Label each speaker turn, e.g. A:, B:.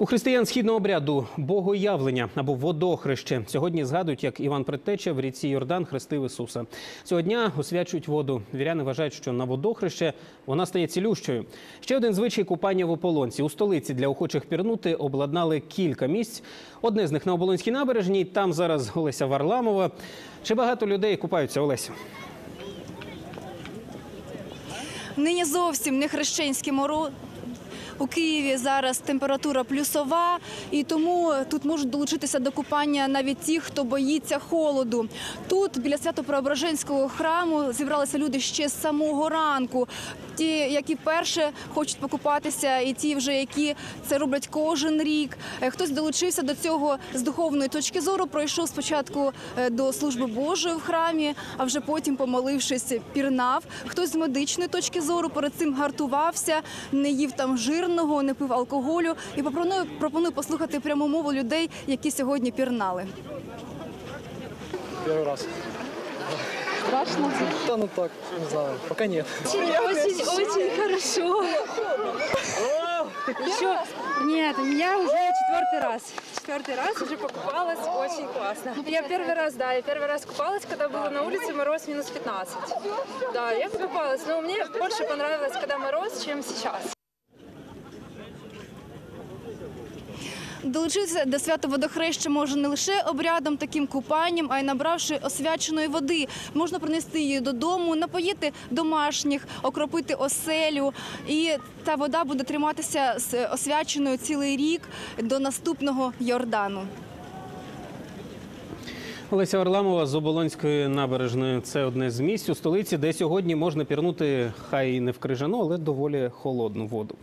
A: У християн східного обряду богоявлення або водохреще сьогодні згадують, як Іван Предтеча в ріці Йордан хрестив Ісуса. Цього дня освячують воду. Віряни вважають, що на водохреще вона стає цілющою. Ще один звичай купання в ополонці. У столиці для охочих пірнути обладнали кілька місць. Одне з них на Оболонській набережній. Там зараз Олеся Варламова. Чи багато людей купаються, Олесю?
B: Нині зовсім не хрещенський мороз. У Києві зараз температура плюсова, і тому тут можуть долучитися до купання навіть ті, хто боїться холоду. Тут біля Свято-Преображенського храму зібралися люди ще з самого ранку. Ті, які вперше хочуть покупатися, і ті, вже які це роблять кожен рік. Е, Хтось долучився до цього з духовної точки зору. Пройшов спочатку е, до служби Божої в храмі, а вже потім, помолившись, пірнав. Хтось з медичної точки зору перед цим гартувався, не їв там жирного, не пив алкоголю. І пропоную, пропоную послухати пряму мову людей, які сьогодні пірнали.
C: Первый раз.
B: Страшно.
C: Да, ну так, не знаю, пока нет.
D: Очень, очень хорошо. Еще нет, я уже четвертый раз. Четвертый раз уже покупалась, очень классно. Я первый раз, да, я первый раз купалась, когда было на улице мороз минус 15. Да, я покупалась, но мне больше понравилось, когда мороз, чем сейчас.
B: Долучитися до свята водохреща може не лише обрядом, таким купанням, а й набравши освяченої води. Можна принести її додому, напоїти домашніх, окропити оселю. І та вода буде триматися з освяченою цілий рік до наступного Йордану.
A: Олеся Варламова з Оболонської набережної. Це одне з місць у столиці, де сьогодні можна пірнути хай і не в крижану, але доволі холодну воду.